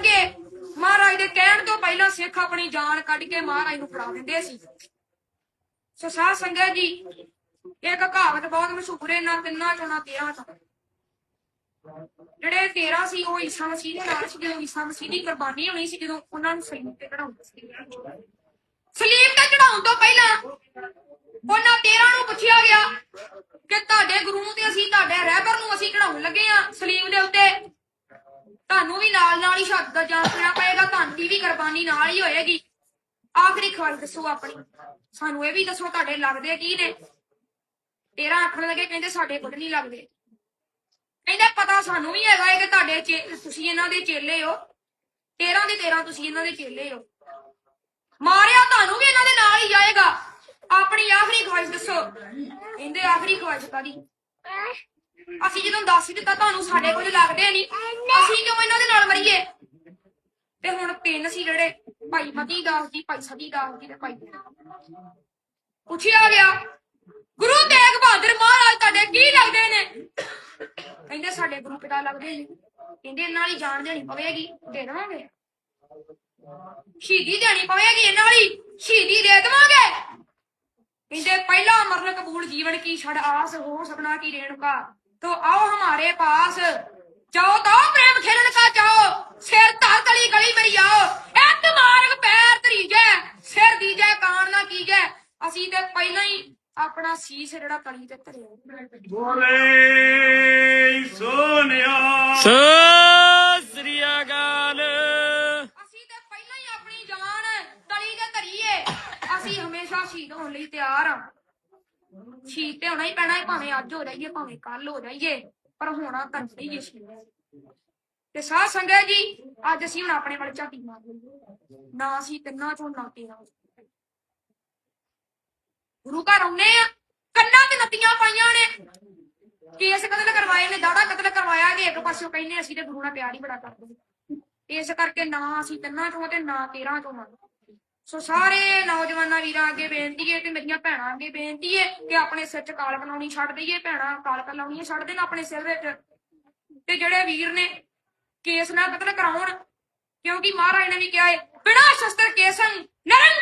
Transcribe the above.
ਲੱਗੇ ਮਹਾਰਾਜ ਦੇ ਕਹਿਣ ਤੋਂ ਪਹਿਲਾਂ ਸਿੱਖ ਆਪਣੀ ਜਾਨ ਕੱਢ ਕੇ ਮਹਾਰਾਜ ਨੂੰ ਫੜਾ ਦਿੰਦੇ ਸੀ। ਸੋ ਸਾਧ ਸੰਗਤ ਜੀ, ਇੱਕ ਕਹਾਵਤ ਬਹੁਤ ਮਸ਼ਹੂਰ ਹੈ ਨਾ ਤਿੰਨਾਂ ਚੋਂ ਨਾ ਤੇਰਾਂ ਜਿਹੜੇ 13 ਸੀ, ਉਹ ਈਸਾ ਮਸੀਹ ਦੇ ਨਾਲ ਸੀ ਜਦੋਂ ਈਸਾ ਮਸੀਹ ਦੀ ਕੁਰਬਾਨੀ ਹੋਣੀ ਸੀ ਜਦੋਂ ਉਹਨਾਂ ਨੂੰ ਸਲੀਬ ਤੇ ਚੜਾਉਂਦੇ ਸੀ ਸਲੀਬ ਤੇ ਚੜਾਉਣ ਤੋਂ ਪਹਿਲਾਂ ਉਹਨਾਂ 13 ਨੂੰ ਪੁੱਛਿਆ ਗਿਆ ਕਿ ਤੁਹਾਡੇ ਗੁਰੂ ਨੂੰ ਤੇ ਅਸੀਂ, ਤੁਹਾਡੇ ਰਹਿਬਰ ਨੂੰ ਅਸੀਂ ਚੜਾਉਣ ਲੱਗੇ ਆ ਸਲੀਬ ਦੇ ਉੱਤੇ। ਤੁਹਾਨੂੰ ਵੀ ਨਾਲ ਨਾਲ ਹੀ ਸ਼ਹਾਦਤ ਦਾ ਜਾਨ ਦੇਣਾ ਪਏਗਾ, ਤੁਹਾਨੂੰ ਦੀ ਵੀ ਕੁਰਬਾਨੀ ਨਾਲ ਹੀ ਹੋਏਗੀ। ਆਖਰੀ ਖਵਾਇਸ਼ ਦੱਸੋ ਆਪਣੀ। ਸਾਨੂੰ ਇਹ ਵੀ ਦੱਸੋ ਤੁਹਾਡੇ ਲੱਗਦੇ ਕੀ ਨੇ? 13 ਆਖਣ ਲੱਗੇ, ਕਹਿੰਦੇ ਸਾਡੇ ਕੁਝ ਨਹੀਂ ਲੱਗਦੇ। ਕਹਿੰਦੇ ਪਤਾ ਸਾਨੂੰ ਵੀ ਹੈਗਾ ਹੈ ਕਿ ਤੁਹਾਡੇ ਚੇ- ਤੁਸੀਂ ਇਹਨਾਂ ਦੇ ਚੇਲੇ ਹੋ। 13 ਦੇ 13 ਤੁਸੀਂ ਇਹਨਾਂ ਦੇ ਚੇਲੇ ਹੋ। ਮਾਰਿਆ ਤੁਹਾਨੂੰ ਵੀ ਇਹਨਾਂ ਦੇ ਨਾਲ ਹੀ ਜਾਏਗਾ। ਆਪਣੀ ਆਖਰੀ ਖਵਾਇਸ਼ ਦੱਸੋ। ਕਹਿੰਦੇ ਆਖਰੀ ਖਵਾਇਸ਼ ਕਾਦੀ ਅਸੀਂ ਜਦੋਂ ਦੱਸ ਹੀ ਦਿੱਤਾ ਤੁਹਾਨੂੰ ਸਾਡੇ ਕੁਝ ਲੱਗਦੇ ਨਹੀਂ ਅਸੀਂ ਕਿਉਂ ਇਹਨਾਂ ਦੇ ਨਾਲ ਮਰੀਏ? ਤੇ ਹੁਣ ਤਿੰਨ ਸੀ ਜਿਹੜੇ ਭਾਈ ਮਤੀ ਦਾਸ ਜੀ ਭਾਈ ਸਤੀ ਦਾਸ ਜੀ ਤੇ ਭਾਈ ਪੁੱਛਿਆ ਗਿਆ ਗੁਰੂ ਤੇਗ ਬਹਾਦਰ ਮਹਾਰਾਜ ਤੁਹਾਡੇ ਕੀ ਲੱਗਦੇ ਨੇ? ਕਹਿੰਦੇ ਸਾਡੇ ਗੁਰੂ ਪਿਤਾ ਲੱਗਦੇ ਨੇ। ਕਹਿੰਦੇ ਇਹਨਾਂ ਵਾਲੀ ਜਾਨ ਦੇਣੀ ਪਵੇਗੀ ਦੇ ਦੇਵਾਂਗੇ। ਸ਼ਹੀਦੀ ਦੇਣੀ ਪਵੇਗੀ ਇਹਨਾਂ ਵਾਲੀ ਸ਼ਹੀਦੀ ਦੇ ਦੇਵਾਂਗੇ। ਕਹਿੰਦੇ ਪਹਿਲਾ ਮਰਨ ਕਬੂਲ ਜੀਵਨ ਕੀ ਛੜ ਆਸ ਹੋ ਸਪਨਾ ਕੀ ਰੇਣੁਕਾ। तो आओ हमारे पास जाओ तो प्रेम खेलन का जाओ सिर धर तली गली मेरी आओ एक मार्ग पैर ਧਰੀਜੈ ਸਿਰ ਦੀਜੈ ਕਾਣ ਨਾ ਕੀਜੈ ਅਸੀਂ ਤੇ ਪਹਿਲਾਂ ਹੀ ਆਪਣਾ ਸੀਸ ਜਿਹੜਾ ਤਲੀ ਤੇ ਧਰਿਆ ਬੋਲੇ ਸੋਨਿਆ ਸਤਿ ਸ੍ਰੀ ਅਕਾਲ ਅਸੀਂ ਤੇ ਪਹਿਲਾਂ ਹੀ ਆਪਣੀ ਜਾਨ ਤਲੀ ਤੇ ਧਰੀਏ ਅਸੀਂ ਹਮੇਸ਼ਾ ਸ਼ਹੀਦ ਹੋਣ ਲਈ ਤਿਆਰ ਆ ਸ਼ਹੀਦ ਤੇ ਹੋਣਾ ਹੀ ਪੈਣਾ ਹੈ, ਭਾਵੇਂ ਅੱਜ ਹੋ ਜਾਈਏ, ਭਾਵੇਂ ਕੱਲ ਹੋ ਜਾਈਏ, ਪਰ ਹੋਣਾ ਤਾਂ ਚਾਹੀਏ ਸ਼ਹੀਦ ਤੇ ਸਾਧ ਸੰਗਤ ਜੀ, ਅੱਜ ਅਸੀਂ ਹੁਣ ਆਪਣੇ ਵੱਲ ਝਾਤੀ ਮਾਰ ਨਾ ਅਸੀਂ ਤਿੰਨਾਂ ਚੋਂ, ਨਾ ਤੇਰਾ ਗੁਰੂ ਘਰ ਆਉਨੇ ਆ, ਕੰਨਾਂ ਤੇ ਨੱਤੀਆਂ ਪਾਈਆਂ ਨੇ। ਕੇਸ ਕਤਲ ਕਰਵਾਏ ਨੇ, ਦਾੜਾ ਕਤਲ ਕਰਵਾਇਆ ਕਿ ਇੱਕ ਪਾਸਿਓਂ ਕਹਿੰਦੇ ਅਸੀਂ ਤੇ ਗੁਰੂ ਨਾਲ ਪਿਆਰ ਹੀ ਬੜਾ ਕਰਦੇ। ਇਸ ਕਰਕੇ ਨਾ ਅਸੀਂ ਤਿੰਨਾਂ ਚੋਂ ਤੇ ਨਾ ਤੇਰਾਂ ਚੋਂ ਆ ਸੋ ਸਾਰੇ ਨੌਜਵਾਨਾਂ ਵੀਰਾਂ ਅੱਗੇ ਬੇਨਤੀ ਹੈ ਤੇ ਮੇਰੀਆਂ ਭੈਣਾਂ ਅੱਗੇ ਬੇਨਤੀ ਹੈ ਕਿ ਆਪਣੇ ਸਿਰ 'ਚ ਕਾਲ ਬਣਾਉਣੀ ਛੱਡ ਦਈਏ, ਭੈਣਾਂ ਕਾਲ ਲਾਉਣੀਆਂ ਛੱਡ ਦੇਣ ਆਪਣੇ ਸਿਰ ਵਿੱਚ। ਤੇ ਜਿਹੜੇ ਵੀਰ ਨੇ ਕੇਸ ਨਾ ਕਤਲ ਕਰਾਉਣ, ਕਿਉਂਕਿ ਮਹਾਰਾਜ ਨੇ ਵੀ ਕਿਹਾ ਹੈ, ਬਿਨਾਂ ਸ਼ਸਤਰ ਕੇਸਨ ਨਰੰ